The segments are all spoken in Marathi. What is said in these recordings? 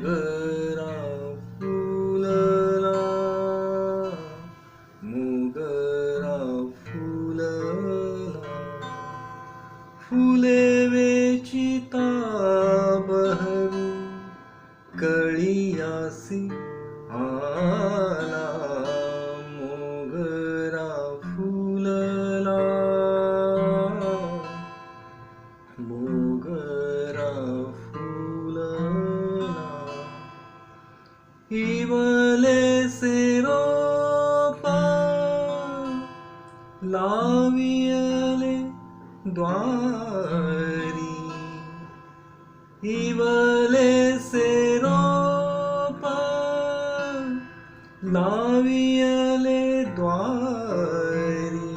गरा फुलरा मगरा फुलफुले वे चिता कलियासि द्वारी इवले से रोपा लावियले द्वारी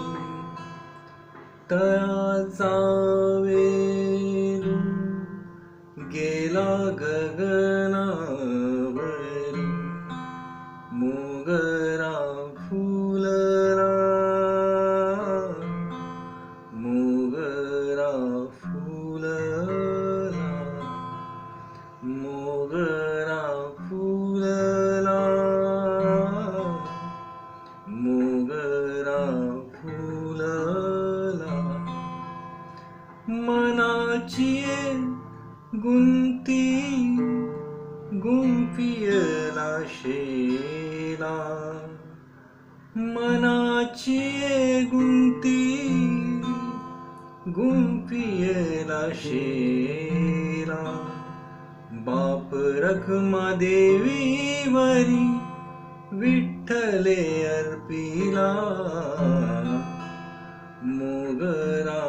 तयाचा वेरू गेला गगनावरी मोगरा मोगरा फुलला. मोगरा फुलला. मनाची गुंती गुंपियला शेला. मनाची गुंती गुंपियला शेला. देवीवरी विठ्ठले अर्पिला. मोगरा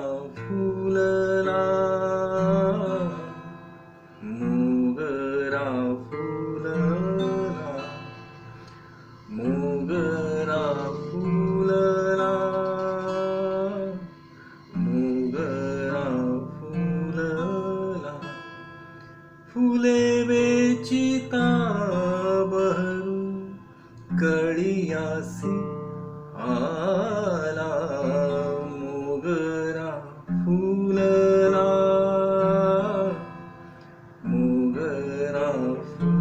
चिताब कलियासि आ मोगरा भूलरा मोगराफु